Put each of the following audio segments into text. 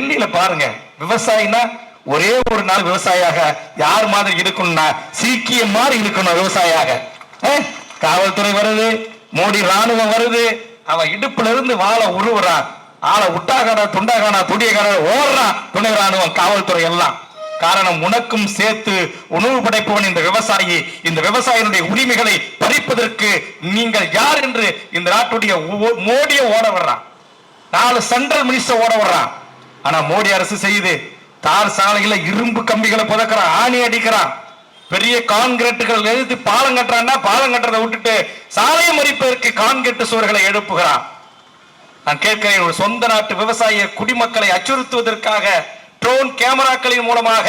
டெல்லியில பாருங்க விவசாயினா ஒரே ஒரு நாள் விவசாயியாக யார் மாதிரி இருக்கணும்னா சீக்கியம் மாதிரி இருக்கணும் விவசாயியாக. காவல்துறை வருது மோடி ராணுவம் வருது அவன் இடுப்புல இருந்து வாழை உருவுறான் ஆளை உட்டாகாடா துண்டாகானா துடியகாடா ஓடுறான் துணை ராணுவம் காவல்துறை எல்லாம். காரணம் உனக்கும் சேர்த்து உணவு படைப்பவன் இந்த விவசாயி. இந்த விவசாயினுடைய உரிமைகளை பறிப்பதற்கு நீங்கள் யார் என்று இந்த நாட்டுடைய மோடியை ஓட வர்றான். நாலு சென்ட்ரல் மினிஸ்டர் ஓட வர்றான். ஆனா மோடி அரசு செய்யுது. தார் சாலையில இரும்பு கம்பிகளை புதக்கிறான் ஆணி அடிக்கிறான் பெரிய கான்கிரீட்டுகள் எழுதி பாலம் கட்டுறான்னா பாலம் கட்டுறதை விட்டுட்டு சாலையை மறிப்பதற்கு கான்கிரீட்டு சுவர்களை எழுப்புகிறான். நான் கேட்கிறேன் ஒரு சொந்த நாட்டு விவசாய குடிமக்களை அச்சுறுத்துவதற்காக ட்ரோன் கேமராக்களின் மூலமாக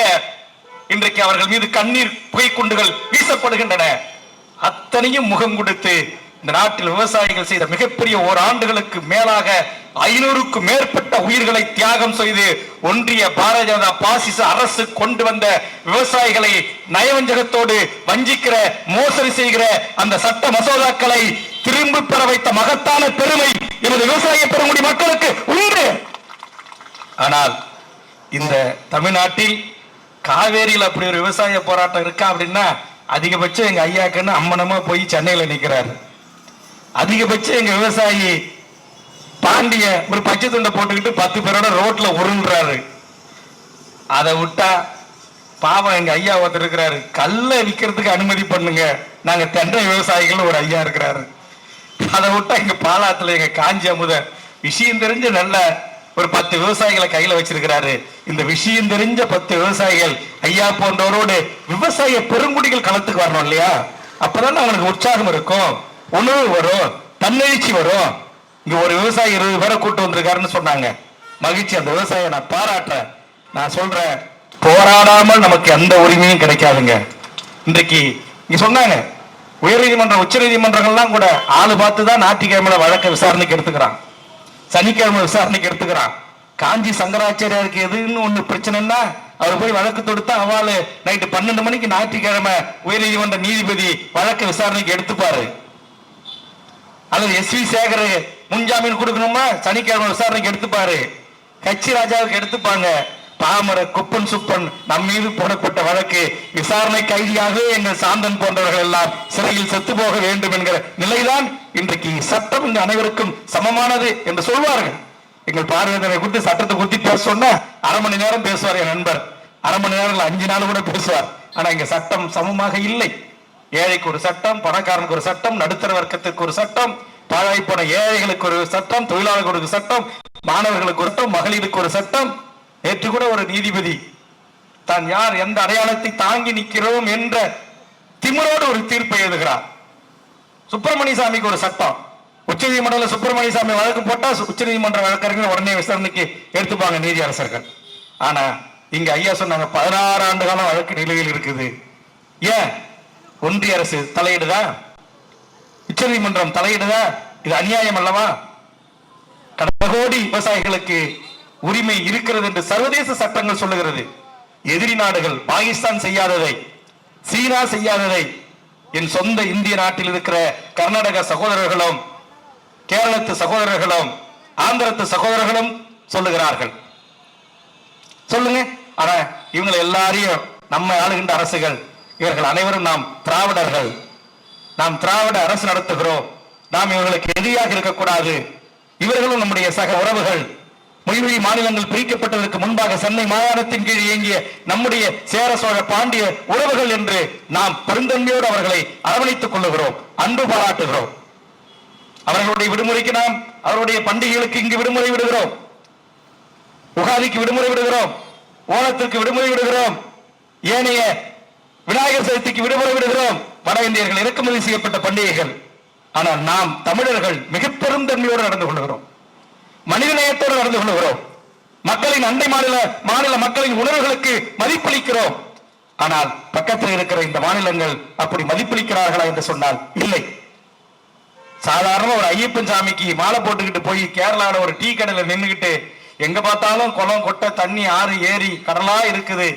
இன்றைக்கு அவர்கள் மீது கண்ணீர் புகைக்குண்டுகள் வீசப்படுகின்றன. அத்தனையும் முகம் கொடுத்து இந்த நாட்டில் விவசாயிகள் செய்த மிகப்பெரிய ஓராண்டுகளுக்கு மேலாக ஐநூறுக்கும் மேற்பட்ட உயிர்களை தியாகம் செய்து ஒன்றிய பாரதிய ஜனதா பாசிச அரசு கொண்டு வந்த விவசாயிகளை நயவஞ்சகத்தோடு வஞ்சிக்கிற மோசடி செய்கிற அந்த சட்ட மசோதாக்களை திரும்ப பெற வைத்த மகத்தான பெருமை எமது விவசாய பெருங்குடி மக்களுக்கு உண்டு. ஆனால் இந்த தமிழ்நாட்டில் காவேரியில் அப்படி ஒரு விவசாய போராட்டம் இருக்கா அப்படின்னா அதிகபட்சம் எங்க ஐயாக்குன்னு அம்மனமா போய் சென்னையில நிக்கிறாரு. அதிகபட்சம் எங்க விவசாயி பாண்டிய ஒரு பச்சை துண்டை போட்டுக்கிட்டு பத்து பேரோட ரோட்ல உருள்றாரு அதை விட்டா பாவம் எங்க ஐயா ஒருத்தர் இருக்கிறாரு. கல்லை விற்கிறதுக்கு அனுமதி பண்ணுங்க. நாங்க தென்னை விவசாயிகள் ஒரு ஐயா இருக்கிறாரு. அதை விட்டா எங்க பாலாத்துல எங்க காஞ்சி அமுத விஷயம் தெரிஞ்ச நல்ல ஒரு பத்து விவசாயிகளை கையில வச்சிருக்கிறாரு. இந்த விஷயம் தெரிஞ்ச பத்து விவசாயிகள் ஐயா போன்றவரோடு விவசாய பெருங்குடிகள் களத்துக்கு வரணும் இல்லையா? அப்பதான் அவங்களுக்கு உற்சாகம் இருக்கும். உணவு வரும் தன்னெழுச்சி வரும். இங்க ஒரு விவசாயி இருபது பேரை கூட்டு வந்திருக்காருன்னு சொன்னாங்க. மகிழ்ச்சி அந்த விவசாய நான் பாராட்டுறேன். நான் சொல்றேன் போராடாமல் நமக்கு எந்த உரிமையும் கிடைக்காதுங்க. இன்றைக்கு இங்க சொன்னாங்க உயர்நீதிமன்றம் உச்ச நீதிமன்றங்கள்லாம் கூட ஆளு பார்த்து தான் ஞாயிற்றுக்கிழமையில வழக்க விசாரணைக்கு எடுத்துக்கிறான். சனிக்கிழமை விசாரணைக்கு எடுத்துக்கிறான். காஞ்சி சங்கராச்சாரியாருக்கு எதுன்னு ஒண்ணு பிரச்சனைன்னா அவர் போய் வழக்கு தொடுத்தா அவாளு நைட்டு பன்னெண்டு மணிக்கு ஞாயிற்றுக்கிழமை உயர்நீதிமன்ற நீதிபதி வழக்கு விசாரணைக்கு எடுத்துப்பாரு. அல்லது எஸ் வி சேகர் முன்ஜாமீன் கொடுக்கணுமா? சனிக்கிழமை விசாரணைக்கு எடுத்துப்பாரு. கட்சி ராஜாவுக்கு எடுத்துப்பாங்க. பாமர குப்பன் சுப்பன் நம் மீது போடப்பட்ட வழக்கு. விசாரணை கைதியாக எங்கள் சாந்தன் போன்றவர்கள் எல்லாம் சிறையில் செத்து போக வேண்டும் என்கிற நிலைதான் இன்றைக்கு சட்டம் இங்கு அனைவருக்கும் சமமானது என்று சொல்வார்கள். எங்கள் பார்வையினரை குறித்து சட்டத்தை குறித்து பேச சொன்னா அரை மணி நேரம் பேசுவார் என் நண்பர். அரை மணி நேரம் அஞ்சு நாள் கூட பேசுவார். ஆனா இங்க சட்டம் சமமாக இல்லை. ஏழைக்கு ஒரு சட்டம் பணக்காரனுக்கு ஒரு சட்டம் நடுத்தர வர்க்கத்துக்கு ஒரு சட்டம் பாழாய்ப்போன போன ஏழைகளுக்கு ஒரு சட்டம் தொழிலாளர்களுக்கு ஒரு சட்டம் மாணவர்களுக்கு ஒரு சட்டம் மகளிருக்கு ஒரு சட்டம். நேற்று கூட ஒரு நீதிபதி தான் யார் எந்த அடையாளத்தை தாங்கி நிற்கிறோம் என்ற திமிரோடு ஒரு தீர்ப்பை எழுதுகிறார். சுப்பிரமணிய சாமிக்கு ஒரு சட்டம். உச்ச நீதிமன்றத்தில் சுப்பிரமணிய சாமி வழக்கு போட்டா உச்ச நீதிமன்ற வழக்கறிஞர் உடனே விசாரணைக்கு எடுத்துப்பாங்க நீதி அரசர்கள். ஆனா இங்க ஐயா சொன்னாங்க பதினாறு ஆண்டு காலம் வழக்கு நிலையில் இருக்குது. ஏன்? ஒன்றிய அரசு தலையிடுதா? உச்ச நீதிமன்றம் தலையிடுதா? இது அநியாயம் அல்லவா? கடந்த கோடி விவசாயிகளுக்கு உரிமை இருக்கிறது என்று சர்வதேச சட்டங்கள் சொல்லுகிறது. எதிரி நாடுகள் பாகிஸ்தான் செய்யாததை சீனா செய்யாததை என் சொந்த இந்திய நாட்டில் இருக்கிற கர்நாடக சகோதரர்களும் கேரளத்து சகோதரர்களும் ஆந்திரத்து சகோதரர்களும் சொல்லுகிறார்கள். சொல்லுங்க. ஆனா இவங்களை எல்லாரையும் நம்ம ஆளுகின்ற அரசுகள் இவர்கள் அனைவரும் நாம் திராவிடர்கள். நாம் திராவிட அரசு நடத்துகிறோம். நாம் இவர்களுக்கு எதிரியாக இருக்கக்கூடாது. இவர்களும் நம்முடைய சக உறவுகள். மொழிவழி மாநிலங்கள் பிரிக்கப்பட்டதற்கு முன்பாக சென்னை மாகாணத்தின் கீழ் இயங்கிய நம்முடைய சேர சோழ பாண்டிய உறவுகள் என்று நாம் பெருந்தன்மையோடு அவர்களை அரவணைத்துக் கொள்ளுகிறோம். அன்பு பாராட்டுகிறோம். அவர்களுடைய விடுமுறைக்கு நாம் அவருடைய பண்டிகைகளுக்கு இங்கு விடுமுறை விடுகிறோம். உகாதிக்கு விடுமுறை விடுகிறோம். ஓணத்திற்கு விடுமுறை விடுகிறோம். ஏனைய விநாயகர் சதுர்த்திக்கு விடுமுறை விடுகிறோம். வட இந்தியர்கள் இறக்குமதி செய்யப்பட்ட பண்டிகைகள். ஆனால் நாம் தமிழர்கள் மிக பெருந்தன்மையோடு நடந்து கொள்கிறோம். மனிதநேயத்தோடு நடந்து கொள்கிறோம். மக்களின் அண்டை மாநில மாநில மக்களின் உணர்வுகளுக்கு மதிப்பளிக்கிறோம். ஆனால் பக்கத்தில் இருக்கிற இந்த மாநிலங்கள் அப்படி மதிப்பளிக்கிறார்களா என்று சொன்னால் இல்லை. சாதாரண ஒரு ஐயப்பன் சாமிக்கு மாலை போட்டுக்கிட்டு போய் கேரளாவில் ஒரு டீ கடையில் நின்றுக்கிட்டு எங்க பார்த்தாலும் குளம் கொட்டை தண்ணி ஆறு ஏரி கடலா இருக்குது.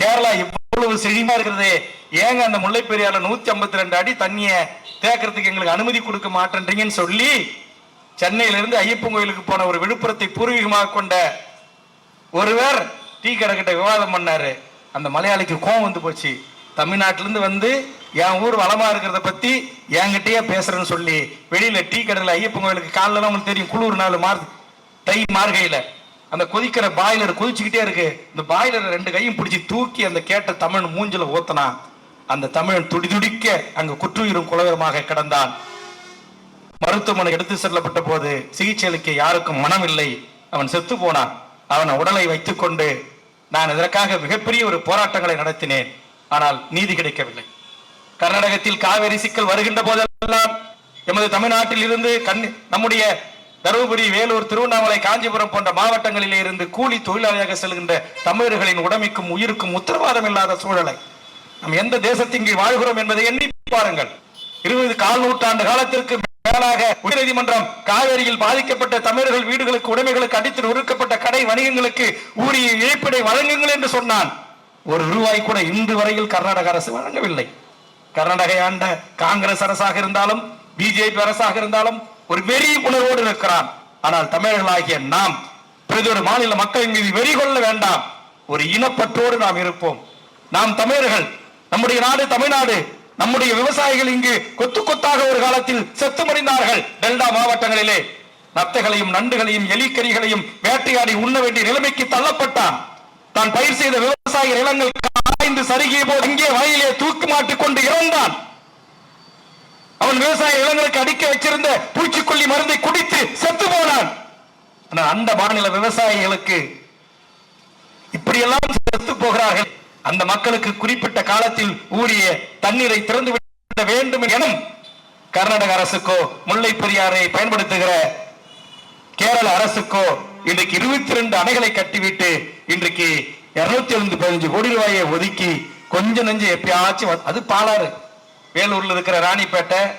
கேரளா இப்போ இவ்வளவு செழிமா இருக்கிறது. ஏங்க அந்த முல்லை பெரியால நூத்தி ஐம்பத்தி ரெண்டு அடி தண்ணிய தேக்கிறதுக்கு எங்களுக்கு அனுமதி கொடுக்க மாட்டேன்றீங்கன்னு சொல்லி சென்னையில இருந்து ஐயப்பன் கோயிலுக்கு போன ஒரு விழுப்புரத்தை பூர்வீகமாக கொண்ட ஒருவர் டீ கடைக்கிட்ட விவாதம் பண்ணாரு. அந்த மலையாளிக்கு கோவம் வந்து போச்சு. தமிழ்நாட்டிலேருந்து வந்து என் ஊர் வளமா இருக்கிறத பத்தி என்கிட்டயே பேசுறேன்னு சொல்லி வெளியில டீ கடையில் ஐயப்பன் கோயிலுக்கு காலைல உங்களுக்கு தெரியும். குளிர் நாள் மாறு தை மார்கையில அந்த கொதிக்கிற பாய்லர் கொதிச்சுக்கிட்டே இருக்கு. இந்த பாய்லர் ரெண்டு கையும் பிடிச்சி தூக்கி அந்த கேட்ட தமிழ் மூஞ்சில ஊத்தனா அந்த தமிழன் துடிதுடிக்க அங்கு குற்றுயிரும் குலவரமாக கிடந்தான். மருத்துவமனை எடுத்து செல்லப்பட்ட போது சிகிச்சை அளிக்க யாருக்கும் மனம் இல்லை அவன் செத்து போனான். அவன் உடலை வைத்துக் கொண்டு நான் இதற்காக மிகப்பெரிய ஒரு போராட்டங்களை நடத்தினேன். ஆனால் நீதி கிடைக்கவில்லை. கர்நாடகத்தில் காவேரி சிக்கல் வருகின்ற போதெல்லாம் எமது தமிழ்நாட்டில் இருந்து கண் நம்முடைய தருமபுரி வேலூர் திருவண்ணாமலை காஞ்சிபுரம் போன்ற மாவட்டங்களிலே இருந்து கூலி தொழிலாளியாக செல்கின்ற தமிழர்களின் உடமைக்கும் உயிருக்கும் உத்தரவாதம் இல்லாத சூழலை நாம் எந்த தேசத்தின் கீழ் வாழ்கிறோம் என்பதை எண்ணி பாருங்கள். இருபது கால் நூற்றாண்டு காலத்திற்கு மேலாக உயர்நீதிமன்றம் காவேரியில் பாதிக்கப்பட்ட தமிழர்கள் வீடுகளுக்கு உடைமைகளுக்கு அடித்து நொறுக்கப்பட்ட கடை வணிகங்களுக்கு ஊரிய இழப்பீடை வழங்குங்கள் என்று சொன்னான். ஒரு ரூபாய் கூட இன்று வரையில் கர்நாடக அரசு வழங்கவில்லை. கர்நாடகை ஆண்ட காங்கிரஸ் அரசாக இருந்தாலும் பிஜேபி அரசாக இருந்தாலும் ஒரு வெறி உணர்வோடு இருக்கிறான் ஆனால் தமிழர்களாகிய நாம் பிறிதொரு மாநில மக்களின் மீது வெறி கொள்ள வேண்டாம். ஒரு இனப்பற்றோடு நாம் இருப்போம். நாம் தமிழர்கள் நம்முடைய நாடு தமிழ்நாடு நம்முடைய விவசாயிகள் இங்கு கொத்து கொத்தாக ஒரு காலத்தில் செத்து மடிந்தார்கள். டெல்டா மாவட்டங்களிலே நத்தைகளையும் நண்டுகளையும் எலிக்கறிகளையும் வேட்டையாடி உண்ண வேண்டிய நிலைமைக்கு தள்ளப்பட்டான். தான் பயிர் செய்த விவசாய நிலங்கள் காய்ந்து சருகிய போது இங்கே வயலிலே தூக்கு மாட்டிக் கொண்டு இறந்தான். அவன் விவசாய நிலங்களுக்கு அடிக்க வச்சிருந்த பூச்சிக்கொல்லி மருந்தை குடித்து செத்து போனான். அந்த மாநில விவசாயிகளுக்கு இப்படியெல்லாம் செத்து போகிறார்கள். அந்த மக்களுக்கு குறிப்பிட்ட காலத்தில் ஊரிய தண்ணீரை திறந்து விட வேண்டும் எனும் கர்நாடக அரசுக்கோ முல்லை பெரியாரை பயன்படுத்துகிற கேரள அரசுக்கோ இன்றைக்கு இருபத்தி ரெண்டு அணைகளை கட்டிவிட்டு இன்றைக்கு இருநூத்தி ஐந்து பதினஞ்சு கோடி ரூபாயை ஒதுக்கி கொஞ்ச நெஞ்சு எப்பயாச்சும் அது பாலாறு. வேலூர்ல இருக்கிற ராணிப்பேட்டை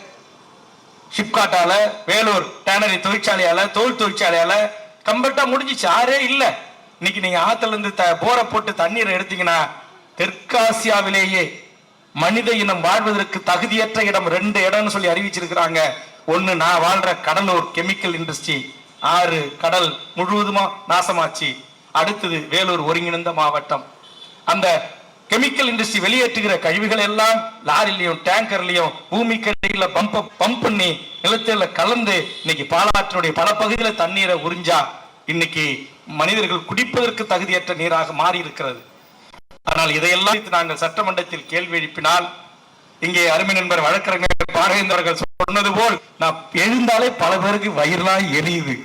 ஷிப்காட்டால வேலூர் டேனரி தொழிற்சாலையால தோல் தொழிற்சாலையால கம்பெட்டா முடிஞ்சிச்சு. ஆறே இல்லை. இன்னைக்கு நீங்க ஆத்துல இருந்து த- போரை போட்டு தண்ணீரை எடுத்தீங்கன்னா தெற்காசியாவிலேயே மனித இனம் வாழ்வதற்கு தகுதியற்ற இடம் ரெண்டு இடம்னு சொல்லி அறிவிச்சிருக்கிறாங்க. ஒன்னு நான் வாழ்ற கடலூர் கெமிக்கல் இண்டஸ்ட்ரி. ஆறு கடல் முழுவதுமா நாசமாச்சு. அடுத்தது வேலூர் ஒருங்கிணைந்த மாவட்டம். அந்த கெமிக்கல் இண்டஸ்ட்ரி வெளியேற்றுகிற கழிவுகள் எல்லாம் லாரிலையும் டேங்கர்லயும் பூமிக்கடியில பம்ப் பம்ப் பண்ணி நிலத்துல கலந்து இன்னைக்கு பாலாற்றினுடைய பல பகுதியில தண்ணீரை உறிஞ்சா இன்னைக்கு மனிதர்கள் குடிப்பதற்கு தகுதியற்ற நீராக மாறி இருக்கிறது ஆனால் இதையெல்லாம் நாங்கள் சட்டமன்றத்தில் கேள்வி எழுப்பினால் இங்கே அருமை நண்பர் வழக்கறிஞர் பாரகேந்தர்கள் சொன்னது போல் நான் எழுந்தாலே பல பேருக்கு வயிறுலாம் எரியுது.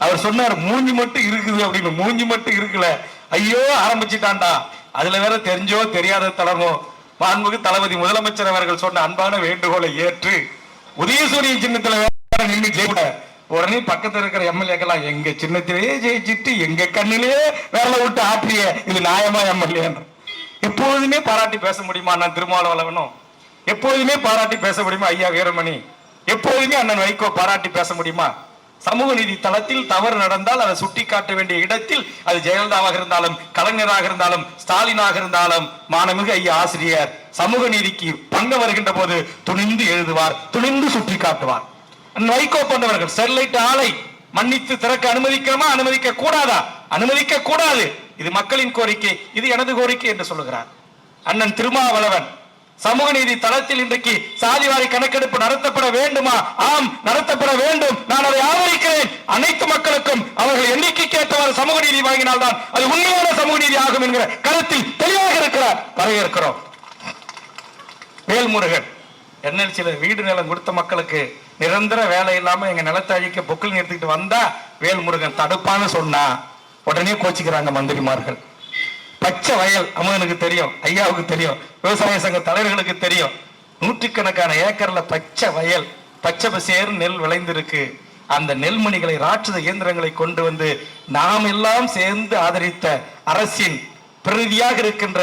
அவர் சொன்னார் மூஞ்சி மட்டும் இருக்குது அப்படின்னு மூஞ்சி மட்டும் இருக்கல ஐயோ ஆரம்பிச்சிட்டான்டா. அதுல வேற தெரிஞ்சோ தெரியாத தளமோ மாண்புக்கு தளபதி முதலமைச்சர் அவர்கள் சொன்ன அன்பான வேண்டுகோளை ஏற்று உதயசூரிய சின்னத்துல வேற நின்று ஜெயிப்ப. உடனே பக்கத்துல இருக்கிற எம்எல்ஏக்கெல்லாம் எங்க சின்னத்திலேயே ஜெயிச்சிட்டு எங்க கண்ணிலேயே வேலை விட்டு ஆப்பிய இது நியாயமா எம்எல்ஏ எப்பொழுதுமே பாராட்டி பேச முடியுமா அண்ணன் திருமாவளவனும்? எப்பொழுதுமே பாராட்டி பேச முடியுமா ஐயா வீரமணி? எப்பொழுதுமே அண்ணன் வைகோ பாராட்டி பேச முடியுமா? சமூக நீதி தளத்தில் தவறு நடந்தால் அதை சுட்டி காட்ட வேண்டிய இடத்தில் அது ஜெயலலிதாவாக இருந்தாலும் கலைஞராக இருந்தாலும் ஸ்டாலினாக இருந்தாலும் மானமிகு ஐயா ஆசிரியர் சமூக நீதிக்கு பங்கு வருகின்ற போது துணிந்து எழுதுவார் துணிந்து சுட்டி காட்டுவார் வைகோ போன்றவர்கள் ஸ்டெர்லைட் ஆலை மன்னித்து திறக்க அனுமதிக்கிறோமா? அனுமதிக்க கூடாதா? அனுமதிக்க கூடாது. இது மக்களின் கோரிக்கை இது எனது கோரிக்கை என்று சொல்லுகிறார். அண்ணன் திருமாவளவன் சமூக நீதி தளத்தில் இன்றைக்கு சாதிவாரி கணக்கெடுப்பு நடத்தப்பட வேண்டுமா? ஆம் நடத்தப்பட வேண்டும். நான் அதை ஆதரிக்கிறேன். அனைத்து மக்களுக்கும் அவர்கள் எண்ணிக்கைக்கு ஏற்றவாறு சமூக நீதி வாங்கினால்தான் அது உண்மையான சமூக நீதி ஆகும் என்கிற கருத்தில் தெளிவாக இருக்கிறார். வரவேற்கிறோம் வேல்முருகன் என்எல்சியில வீடு நிலம் கொடுத்த மக்களுக்கு நிரந்தர வேலை இல்லாம எங்க நிலத்தை அழிக்க பொக்கில் நிறுத்திட்டு வந்தா வேல்முருகன் தடுப்பான்னு சொன்னா உடனே கோச்சிக்கிறாங்க மந்திரிமார்கள். பச்சை வயல் அம்மனுக்கு தெரியும் ஐயாவுக்கு தெரியும் விவசாய சங்க தலைவர்களுக்கு தெரியும். நூற்றுக்கணக்கான ஏக்கர்ல பச்சை வயல் பச்சை பசேர் நெல் விளைந்திருக்கு. அந்த நெல்மணிகளை ராட்சத இயந்திரங்களை கொண்டு வந்து நாம் எல்லாம் சேர்ந்து ஆதரித்த அரசின் பிரதியாக இருக்கின்ற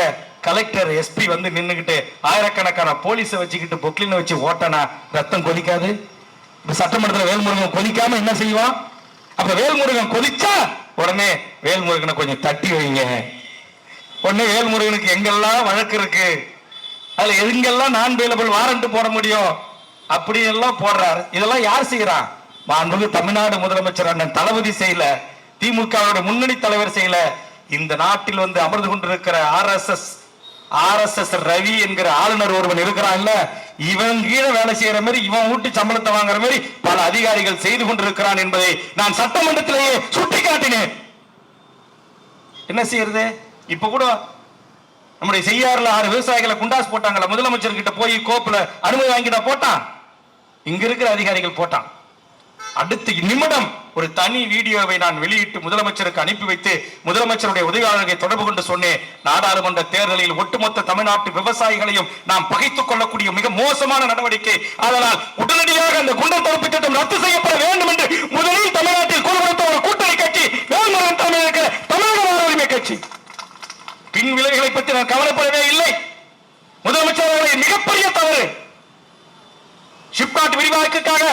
கலெக்டர் எஸ்பி வந்து நின்னுகிட்டு ஆயிரக்கணக்கான போலீஸை வச்சுக்கிட்டு பொக்லினை வச்சு ஓட்டனா ரத்தம் கொதிக்காது? சட்டமன்றத்தில் வேல்முருகன் கொதிக்காம என்ன செய்வான்? அப்ப வேல்முருகன் கொதிச்சா உடனே வேல்முருகனை கொஞ்சம் தட்டி வைங்க. ஒன்னு வேல்முருகனுக்கு எங்கெல்லாம் வழக்கு இருக்கு? அதுல எங்கெல்லாம் நான் வேலபிள் வாரண்ட் போட முடியும்? அப்படி எல்லாம் போடுறாரு. இதெல்லாம் யார் செய்யறான் மாண்புமிகு தமிழ்நாடு முதலமைச்சர் அண்ணன் தளபதி செய்யல. திமுகவோட முன்னணி தலைவர் செய்யல. இந்த நாட்டில் வந்து அமர்ந்து கொண்டிருக்கிற ஆர்எஸ்எஸ் ஆர்எஸ்எஸ் ரவி என்கிற ஆளுநர் ஒருவன் இருக்கிறான்ல இவன் கீழே வேலை செய்யற மாதிரி இவன் ஊட்டி சம்பளத்தை வாங்குற மாதிரி பல அதிகாரிகள் செய்து கொண்டிருக்கிறான் என்பதை நான் சட்டமன்றத்திலேயே சுட்டிக்காட்டினேன். என்ன செய்யறது? இப்ப கூட நம்முடைய செய்யாறுல ஆறு விவசாயிகளை குண்டாஸ் போட்டாங்கல்ல முதலமைச்சர் கிட்ட போய் கோப்புல அனுமதி வாங்கிட்டா போட்டான் இங்க இருக்கிற அதிகாரிகள் போட்டான். அடுத்த நிமிடம் ஒரு தனி வீடியோவை நான் வெளியிட்டு முதலமைச்சருக்கு அனுப்பி வைத்து முதலமைச்சருடைய உதவியாளர்களை தொடர்பு கொண்டு சொன்னேன். நாடாளுமன்ற தேர்தலில் ஒட்டுமொத்த தமிழ்நாட்டு விவசாயிகளையும் நாம் பகைத்துக் கொள்ளக்கூடிய மிக மோசமான நடவடிக்கை. அதனால் உடனடியாக அந்த குண்டல் தடுப்பு திட்டம் ரத்து செய்யப்பட வேண்டும் என்று முதலில் தமிழ்நாட்டில் குழு கொடுத்த ஒரு கூட்டணி கட்சி வேல்முருகன் தலைமையில் இருக்கிற தமிழக மாநில உரிமை கட்சி பின் விளைவுகளை நான் கவலைப்படவே இல்லை. முதலமைச்சர் அவர்களின் மிகப்பெரிய தவறு. சிப்காட் விரிவாக்குக்காக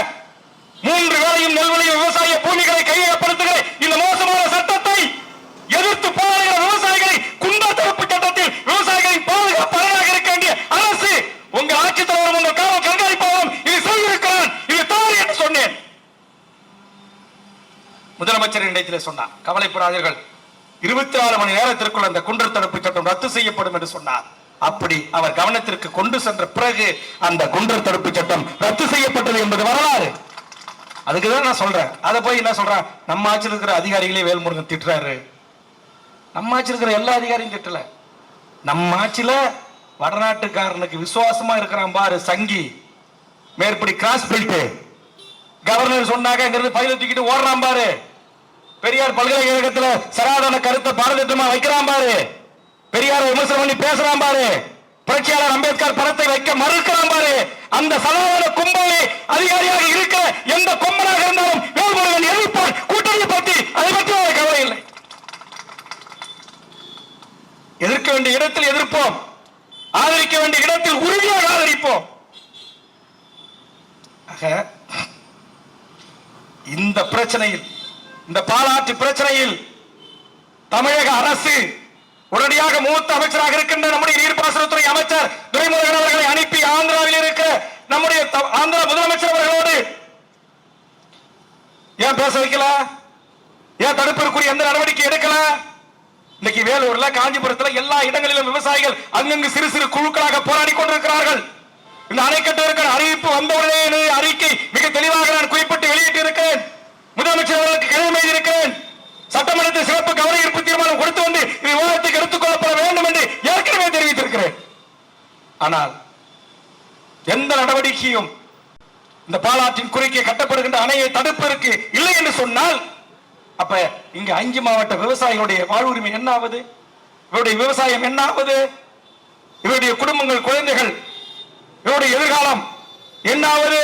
மூன்று வேளையும் நெல்வழியும் விவசாய பூமிகளை கையகப்படுத்துகிற இந்த மோசமான சட்டத்தை எதிர்த்து போராடுகிற விவசாயிகளை குண்டா தடுப்பு சட்டத்தில் விவசாயிகளின் பாதுகாப்பு பாதுகாப்பாளராக இருக்க வேண்டிய அரசு உங்க ஆட்சித்தலைவரும் உங்க காவல் கண்காணிப்பாளரும் இது செய்திருக்கிறான் இது தவறு என்று சொன்னேன். முதலமைச்சர் இடத்திலே சொன்னார். கவலைப்படாதீர்கள். இருபத்தி ஆறு மணி நேரத்திற்குள் அந்த குண்டர் தடுப்பு சட்டம் ரத்து செய்யப்படும் என்று சொன்னார். அப்படி அவர் கவனத்திற்கு கொண்டு சென்ற பிறகு அந்த குண்டர் தடுப்பு சட்டம் ரத்து செய்யப்பட்டது என்பது வரலாறு. அதுக்குதான் நான் சொல்றேன். அதை போய் என்ன சொல்றேன்? நம்ம ஆட்சியில் இருக்கிற அதிகாரிகளே வேல்முருகன் திட்டுறாரு. நம்ம ஆட்சியில் இருக்கிற எல்லா அதிகாரியும் திட்டல. நம்ம ஆட்சியில வடநாட்டுக்காரனுக்கு விசுவாசமா இருக்கிறான் பாரு சங்கி. மேற்படி கிராஸ் பெல்ட் கவர்னர் சொன்னாங்க இங்கிருந்து பயில தூக்கிட்டு ஓடுறான் பாரு. பெரியார் பல்கலைக்கழகத்துல சராதன கருத்தை பாரதிட்டமா வைக்கிறான் பாரு. பெரியார் விமர்சனம் பண்ணி பேசுறான் பாரு. புரட்சியாளர் அம்பேத்கர் படத்தை வைக்க மறுக்கிறான் பாரு. அந்த சனாதன கும்பலே அதிகாரியாக இருக்கிற எந்த கும்பலாக இருந்தாலும் வேல்முருகன் எதிர்ப்பான் கூட்டணி பற்றி அதை பற்றி அவருக்கு கவலை இல்லை. எதிர்க்க வேண்டிய இடத்தில் எதிர்ப்போம். ஆதரிக்க வேண்டிய இடத்தில் உறுதியாக ஆதரிப்போம். இந்த பிரச்சனையில் இந்த பாலாற்று பிரச்சனையில் தமிழக அரசு உடனடியாக மூத்த அமைச்சராக இருக்கின்ற நம்முடைய நீர்ப்பாசனத்துறை அமைச்சர் துரைமுருகன் அவர்களை அனுப்பி ஆந்திராவில் இருக்க நம்முடைய த- ஆந்திரா முதலமைச்சர் அவர்களோடு ஏன் பேச வைக்கல? ஏன் தடுப்பிற்குரிய எந்த நடவடிக்கை எடுக்கல? இன்னைக்கு வேலூர்ல காஞ்சிபுரத்துல எல்லா இடங்களிலும் விவசாயிகள் அங்கங்கு சிறு சிறு குழுக்களாக போராடி கொண்டிருக்கிறார்கள். இந்த அணைக்கட்டு இருக்கிற அறிவிப்பு வந்தவுடனே அறிக்கை மிக தெளிவாக நான் குறிப்பிட்டு வெளியிட்டு இருக்கிறேன் முதலமைச்சர் அவர்களுக்கு கிழமை இருக்கிறேன். சட்டமன்றத்தில் சிறப்பு கவன ஈர்ப்பு தீர்மானம் கொடுத்து வந்து விவாதத்துக்கு எடுத்துக் கொள்ளப்பட வேண்டும் என்று ஏற்கனவே தெரிவித்திருக்கிறேன். ஆனால் எந்த நடவடிக்கையும் இந்த பாலாற்றின் குறுக்கே கட்டப்படுகின்ற அணையை தடுப்பதற்கு இல்லை என்று சொன்னால் அப்ப இங்க அஞ்சு மாவட்ட விவசாயிகளுடைய வாழ்வுரிமை என்ன ஆகுது இவருடைய விவசாயம் என்ன ஆகுது இவருடைய குடும்பங்கள் குழந்தைகள் இவருடைய எதிர்காலம் என்ன ஆகுது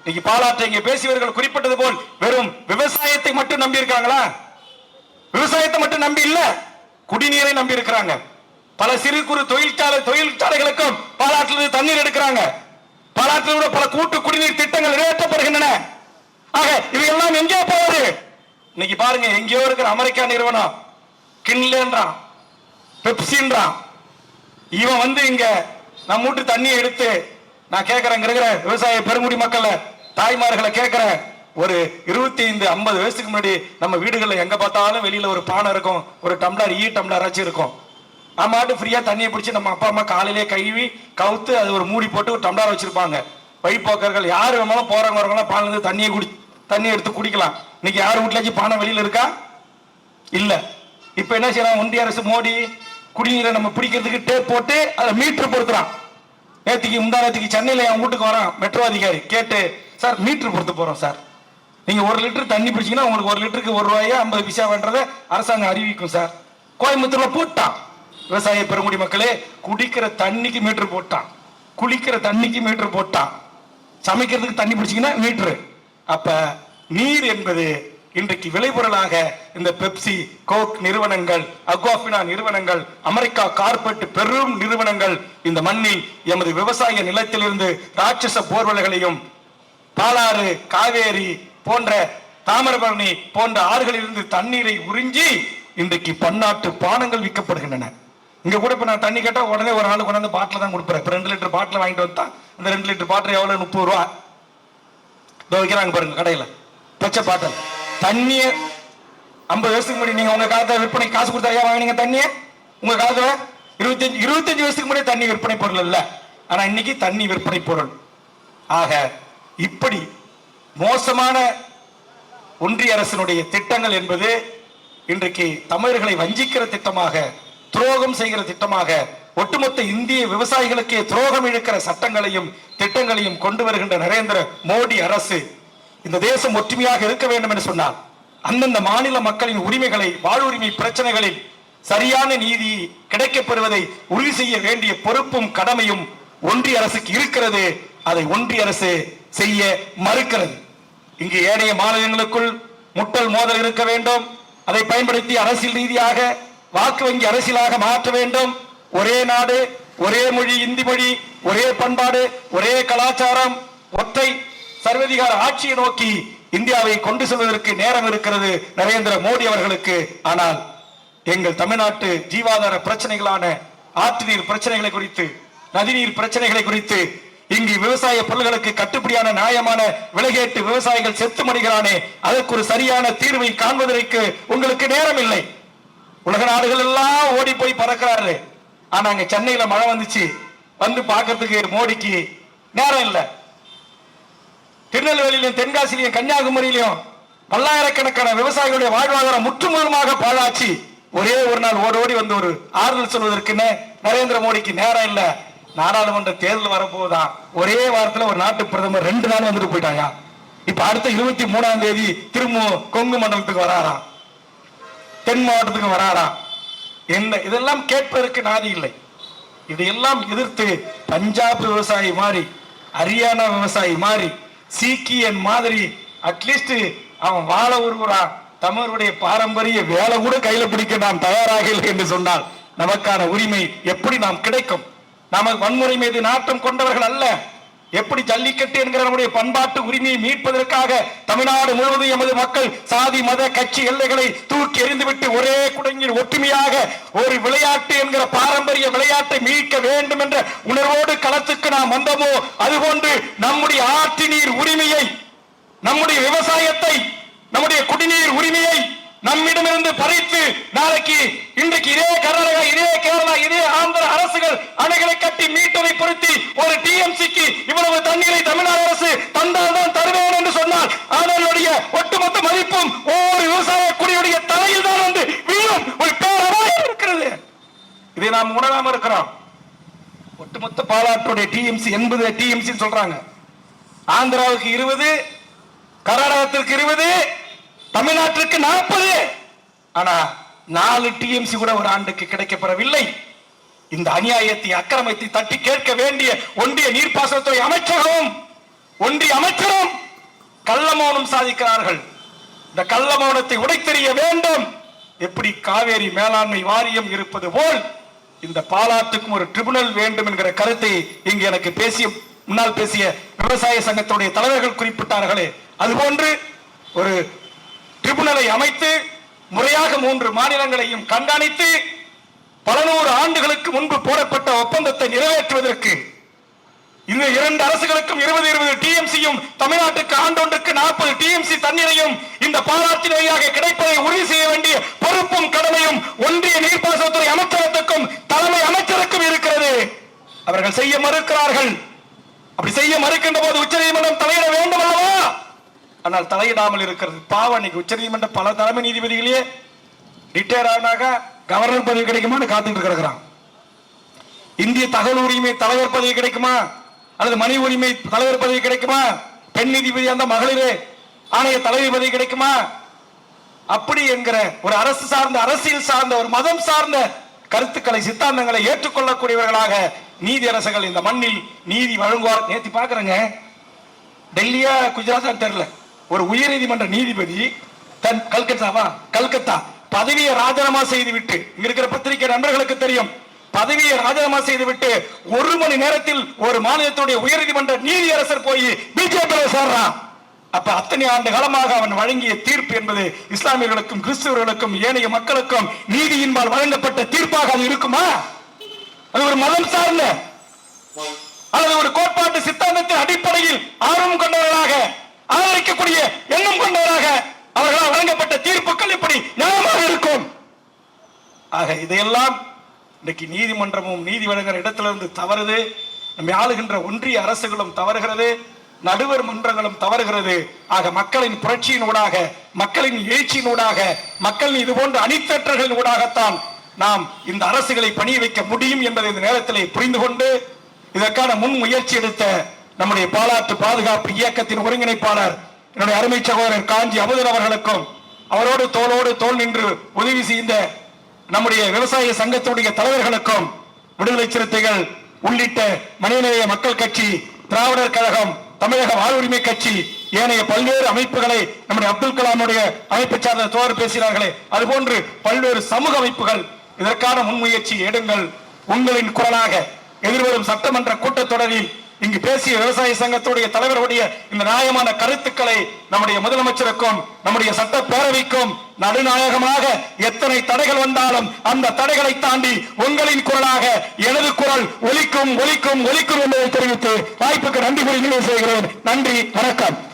இன்னைக்கு பாலாற்றை இங்கே பேசியவர்கள் குறிப்பிட்டது போல் வெறும் விவசாயத்தை மட்டும் நம்பி இருக்காங்களா விவசாயத்தை மட்டும் நம்பி இல்ல குடிநீரை நம்பி இருக்கிறாங்க பல சிறு குறு தொழிற்சாலை தொழிற்சாலைகளுக்கும் பாலாற்றிலிருந்து தண்ணீர் எடுக்கிறாங்க. பாலாற்றில் கூட பல கூட்டு குடிநீர் திட்டங்கள் நிறைவேற்றப்படுகின்றன. ஆக இவையெல்லாம் எங்கே போகுது இன்னைக்கு பாருங்க எங்கேயோ இருக்கிற அமெரிக்கா நிறுவனம் கின்லேன்றான் பெப்சின்றான் இவன் வந்து இங்க நம்ம வீட்டு தண்ணியை எடுத்து நான் கேட்கிறேன் இருக்கிற விவசாய பெருங்குடி மக்களை தாய்மார்களை கேட்கிறேன் ஒரு இருபத்தி ஐந்து ஐம்பது வயசுக்கு முன்னாடி நம்ம வீடுகளில் எங்க பார்த்தாலும் வெளியில ஒரு பானை இருக்கும் ஒரு டம்ளர் ஈ டம்ளர் ஆச்சு இருக்கும் ஆமாட்டு ஃப்ரீயா தண்ணியை பிடிச்சி நம்ம அப்பா அம்மா காலையிலே கழுவி கவுத்து அது ஒரு மூடி போட்டு ஒரு டம்ளர் வச்சிருப்பாங்க. வைப்போக்கர்கள் யார் வேணாலும் போறவங்க வரவங்களாம் பால் இருந்து தண்ணியை குடி தண்ணி எடுத்து குடிக்கலாம். இன்னைக்கு யார் வீட்லயாச்சும் பானை வெளியில இருக்கா? இல்ல. இப்ப என்ன செய்யலாம் ஒன்றிய அரசு மோடி குடிநீரை நம்ம பிடிக்கிறதுக்கு டேப் போட்டு அதை மீட்டர் பொறுத்துறான் நேற்றுக்கு முந்தா சென்னையில் என் வீட்டுக்கு வரான் மெட்ரோ அதிகாரி. கேட்டு சார் மீட்ரு பொறுத்து போகிறோம் சார். நீங்கள் ஒரு லிட்டர் தண்ணி பிடிச்சீங்கன்னா உங்களுக்கு ஒரு லிட்டருக்கு ஒரு ரூபாயா ஐம்பது பைசான்றதை அரசாங்கம் அறிவிக்கும் சார். கோயம்புத்தூரில் போட்டான். விவசாய பெருங்குடி மக்களே குடிக்கிற தண்ணிக்கு மீட்ரு போட்டான். குளிக்கிற தண்ணிக்கு மீட்ரு போட்டான். சமைக்கிறதுக்கு தண்ணி பிடிச்சிங்கன்னா மீட்ரு அப்போ நீர் என்பது இன்றைக்கு விளைபொருளாக இந்த பெப்சி கோக் நிறுவனங்கள் அக்வாபினா நிறுவனங்கள் அமெரிக்கா கார்பெட் பெரும் நிறுவனங்கள் இந்த மண்ணில் எமது விவசாய நிலத்திலிருந்து ராட்சச போர்வலைகளையும் பாலாறு காவேரி போன்ற தாமிரபரணி போன்ற ஆறுகளிலிருந்து தண்ணீரை உறிஞ்சி இன்றைக்கு பன்னாட்டு பானங்கள் விற்கப்படுகின்றன. இங்க கூட இப்ப நான் தண்ணி கேட்டா உடனே ஒரு நாள் கொண்டாந்து பாட்டில் தான் கொடுப்பேன். இப்ப ரெண்டு லிட்டர் பாட்டில் வாங்கிட்டு வந்தா அந்த ரெண்டு லிட்டர் பாட்டில் எவ்வளவு முப்பது ரூபா. இதோ வைக்கிறாங்க பாருங்க கடையில. பச்சை பாட்டில். தண்ணிய ஐம்பது வருஷத்துக்கு முன்னாடி நீங்க உங்க காலத்துல விற்பனை காசு கொடுத்தா ஐயா வாங்கினீங்க தண்ணிய? உங்க காலத்துல இருபத்தஞ்சு இருபத்தஞ்சு வருஷத்துக்கு முன்னாடி தண்ணி விற்பனை பொருள் இல்ல. ஆனா இன்னைக்கு தண்ணி விற்பனை பொருள். ஆக இப்படி மோசமான ஒன்றிய அரசினுடைய திட்டங்கள் என்பது இன்றைக்கு தமிழர்களை வஞ்சிக்கிற திட்டமாக துரோகம் செய்கிற திட்டமாக ஒட்டுமொத்த இந்திய விவசாயிகளுக்கே துரோகம் இழுக்கிற சட்டங்களையும் திட்டங்களையும் கொண்டு வருகின்ற நரேந்திர மோடி அரசு இந்த தேசம் ஒற்றுமையாக இருக்க வேண்டும் என்று சொன்னார். அந்தந்த மாநில மக்களின் உரிமைகளை வாழ்வுரிமை பிரச்சனைகளில் சரியான நீதி கிடைக்கப்பெறுவதை உறுதி செய்ய வேண்டிய பொறுப்பும் கடமையும் ஒன்றிய அரசுக்கு இருக்கிறது. அதை ஒன்றிய அரசு செய்ய மறுக்கிறது. இங்கு ஏனைய மாநிலங்களுக்குள் முட்டல் மோதல் இருக்க வேண்டும். அதை பயன்படுத்தி அரசியல் ரீதியாக வாக்கு வங்கி அரசியலாக மாற்ற வேண்டும். ஒரே நாடு ஒரே மொழி இந்தி மொழி ஒரே பண்பாடு ஒரே கலாச்சாரம் ஒற்றை சர்வதிகார ஆட்சியை நோக்கி இந்தியாவை கொண்டு செல்வதற்கு நேரம் இருக்கிறது நரேந்திர மோடி அவர்களுக்கு. ஆனால் எங்கள் தமிழ்நாட்டு ஜீவாதார பிரச்சனைகளான ஆற்று நீர் பிரச்சனைகளை குறித்து நதிநீர் பிரச்சனைகளை குறித்து இங்கு விவசாய பொருள்களுக்கு கட்டுப்படியான நியாயமான விலகேட்டு விவசாயிகள் செத்து மடிகிறானே அதற்கு ஒரு சரியான தீர்வை காண்பதற்கு உங்களுக்கு நேரம் இல்லை உலக நாடுகள் எல்லாம் ஓடி போய் பறக்கிறாரு ஆனா அங்க சென்னையில மழை வந்துச்சு. வந்து பார்க்கிறதுக்கு மோடிக்கு நேரம் இல்லை. திருநெல்வேலியிலும் தென்காசியிலும் கன்னியாகுமரியிலும் பல்லாயிரக்கணக்கான விவசாயிகளுடைய வாழ்வாதாரம் முற்றுமுழுமாக பாழாச்சு. ஒரே ஒரு நாள் ஓடோடி வந்து ஒரு ஆறுதல் சொல்வதற்குன்னு நரேந்திர மோடிக்கு நேரம் இல்லை. நாடாளுமன்ற தேர்தல் வரப்போகுதான் ஒரே வாரத்தில் ஒரு நாட்டு பிரதமர் ரெண்டு நாள் வந்துட்டு போயிட்டாயா? இப்ப அடுத்த இருபத்தி மூணாம் தேதி திரும்ப கொங்கு மண்டலத்துக்கு வராராம் தென் மாவட்டத்துக்கு வராராம் என்ன இதெல்லாம் கேட்பதற்கு நாதி இல்லை. இதையெல்லாம் எதிர்த்து பஞ்சாப் விவசாயி மாறி ஹரியானா விவசாயி மாறி சீக்கியன் மாதிரி அட்லீஸ்ட் அவன் வாழ உருவுறான் தமிழருடைய பாரம்பரிய வேலை கூட கையில பிடிக்க நாம் தயாராக இல்லை என்று சொன்னால் நமக்கான உரிமை எப்படி நாம் கிடைக்கும்? நாம வன்முறை மீது நாட்டம் கொண்டவர்கள் அல்ல. எப்படி ஜல்லிக்கட்டு என்கிற நம்முடைய பண்பாட்டு உரிமையை மீட்பதற்காக தமிழ்நாடு முழுவதும் எமது மக்கள் சாதி மத கட்சி எல்லைகளை தூக்கி எறிந்துவிட்டு ஒரே குடங்கில் ஒற்றுமையாக ஒரு விளையாட்டு என்கிற பாரம்பரிய விளையாட்டை மீட்க வேண்டும் என்ற உணர்வோடு களத்துக்கு நாம் வந்தோமோ அதுபோன்று நம்முடைய ஆற்று நீர் உரிமையை நம்முடைய விவசாயத்தை நம்முடைய குடிநீர் உரிமையை நம்மிடமிருந்து பறித்து நாளைக்கு இன்றைக்கு இதே கர்நாடகா இதே கேரளா இதே ஆந்திர அரசுகள் அணைகளை கட்டி மீட்டரை பொருத்தி ஒரு டிஎம்சிக்கு இவ்வளவு தண்ணீரை தமிழ்நாடு அரசு தந்தால் தான் தருவேன் என்று சொன்னால் அதனுடைய ஒட்டுமொத்த மதிப்பும் ஒவ்வொரு விவசாய குடியுடைய தலையில் தான் வந்து வீழும் ஒரு பேரவாயம் இருக்கிறது. இதை நாம் உணராம இருக்கிறோம். ஒட்டுமொத்த பாலாற்றுடைய டிஎம்சி எண்பது டிஎம்சி சொல்றாங்க. ஆந்திராவுக்கு இருபது கர்நாடகத்திற்கு இருபது தமிழ்நாட்டிற்கு நாற்பது. ஆனா நாலு டிஎம்சி கூட ஒரு ஆண்டுக்கு கிடைக்கப்பெறவில்லை. இந்த அநியாயத்தை அக்கிரமத்தை தட்டி கேட்க வேண்டிய ஒன்றிய நீர்ப்பாசனத்துறை அமைச்சரும் ஒன்றிய அமைச்சரும் கள்ள மௌனம் சாதிக்கிறார்கள். இந்த கள்ள மௌனத்தை உடைத்தெறிய வேண்டும். எப்படி காவேரி மேலாண்மை வாரியம் இருப்பது போல் இந்த பாலாத்துக்கும் ஒரு ட்ரிபுனல் வேண்டும் என்கிற கருத்தை இங்கு எனக்கு பேசிய முன்னால் பேசிய விவசாய சங்கத்துடைய தலைவர்கள் குறிப்பிட்டார்களே. அதுபோன்று ஒரு ட்ரிபுனலை அமைத்து முறையாக மூன்று மாநிலங்களையும் கண்காணித்து பல நூறு ஆண்டுகளுக்கு முன்பு போடப்பட்ட ஒப்பந்தத்தை நிறைவேற்றுவதற்கு இந்த இரண்டு அரசுகளுக்கும் இருபது இருபது டிஎம்சியும் தமிழ்நாட்டுக்கு ஆண்டொன்றுக்கு நாற்பது டிஎம்சி தண்ணீரையும் இந்த பாராட்டின் வழியாக கிடைப்பதை உறுதி செய்ய வேண்டிய பொறுப்பும் கடமையும் ஒன்றிய நீர்ப்பாசனத்துறை அமைச்சரத்துக்கும் தலைமை அமைச்சருக்கும் இருக்கிறது. அவர்கள் செய்ய மறுக்கிறார்கள். அப்படி செய்ய மறுக்கின்ற போது உச்சநீதிமன்றம் தலையிட வேண்டும் அல்லவா ஆனால் தலையிடாமல் இருக்கிறது. பாவம் அன்னைக்கு உச்சநீதிமன்ற பல தலைமை நீதிபதிகளே ரிட்டையர் ஆனாக கவர்னர் பதவி கிடைக்குமான்னு காத்துட்டு இருக்கிறான் இந்திய தகவல் உரிமை தலைவர் பதவி கிடைக்குமா? அல்லது மனித உரிமை தலைவர் பதவி கிடைக்குமா? பெண் நீதிபதி அந்த மகளிர் ஆணைய தலைவர் பதவி கிடைக்குமா? அப்படி என்கிற ஒரு அரசு சார்ந்த அரசியல் சார்ந்த ஒரு மதம் சார்ந்த கருத்துக்களை சித்தாந்தங்களை ஏற்றுக்கொள்ளக்கூடியவர்களாக நீதி அரசுகள் இந்த மண்ணில் நீதி வழங்குவார். நேற்று பாக்குறேங்க டெல்லியா குஜராத்தான் தெரியல. ஒரு உயர்நீதிமன்ற நீதிபதி தன் கல்கத்தாவா கல்கத்தா பதவியை ராஜினாமா செய்து விட்டு இங்க இருக்கிற பத்திரிகை நண்பர்களுக்கு தெரியும் பதவியை ராஜினாமா செய்து விட்டு ஒரு மணி நேரத்தில் ஒரு மாநிலத்துடைய உயர்நீதிமன்ற நீதியரசர் போய் பிஜேபி சேர்றான். அப்ப அத்தனை ஆண்டு காலமாக அவன் வழங்கிய தீர்ப்பு என்பது இஸ்லாமியர்களுக்கும் கிறிஸ்தவர்களுக்கும் ஏனைய மக்களுக்கும் நீதியின்பால் வழங்கப்பட்ட தீர்ப்பாக அது இருக்குமா? அது ஒரு மதம் சார்ந்த அல்லது ஒரு கோட்பாட்டு சித்தாந்தத்தின் அடிப்படையில் ஆர்வம் கொண்டவர்களாக ஆதரிக்கக்கூடிய எண்ணம் கொண்டவராக அவர்களால் வழங்கப்பட்ட தீர்ப்புகள் எப்படி நியாயமாக இருக்கும். ஆக இதையெல்லாம் இன்னைக்கு நீதிமன்றமும் நீதி வழங்குற இடத்திலிருந்து தவறுது. நம்மை ஆளுகின்ற ஒன்றிய அரசுகளும் தவறுகிறது. நடுவர் மன்றங்களும் தவறுகிறது. ஆக மக்களின் புரட்சியினூடாக மக்களின் எழுச்சியினூடாக மக்களின் இது போன்ற அணித்தற்றர்களின் ஊடாகத்தான் நாம் இந்த அரசுகளை பணிய வைக்க முடியும் என்பதை இந்த நேரத்திலே புரிந்து கொண்டு இதற்கான முன் முயற்சி எடுத்த நம்முடைய பாலாற்று பாதுகாப்பு இயக்கத்தின் ஒருங்கிணைப்பாளர் என்னுடைய அருமை சகோதரர் காஞ்சி அமுதன் அவர்களுக்கும் அவரோடு தோளோடு தோல் நின்று உதவி செய்த நம்முடைய விவசாய சங்கத்துடைய தலைவர்களுக்கும் விடுதலை சிறுத்தைகள் உள்ளிட்ட மனிதநேய மக்கள் கட்சி திராவிடர் கழகம் தமிழக வாழ்வுரிமை கட்சி ஏனைய பல்வேறு அமைப்புகளை நம்முடைய அப்துல் கலாமுடைய அமைப்பை சார்ந்த தோழர் பேசினார்களே. அதுபோன்று பல்வேறு சமூக அமைப்புகள் இதற்கான முன்முயற்சி எடுங்கள். உங்களின் குரலாக எதிர்வரும் சட்டமன்ற கூட்டத்தொடரில் இங்கு பேசிய விவசாய சங்கத்துடைய தலைவருடைய இந்த நியாயமான கருத்துக்களை நம்முடைய முதலமைச்சருக்கும் நம்முடைய சட்டப்பேரவைக்கும் நடுநாயகமாக எத்தனை தடைகள் வந்தாலும் அந்த தடைகளை தாண்டி உங்களின் குரலாக எனது குரல் ஒலிக்கும் ஒலிக்கும் ஒலிக்கும் என்பதை தெரிவித்து வாய்ப்புக்கு நன்றி கூறி நிறைவு செய்கிறேன். நன்றி வணக்கம்.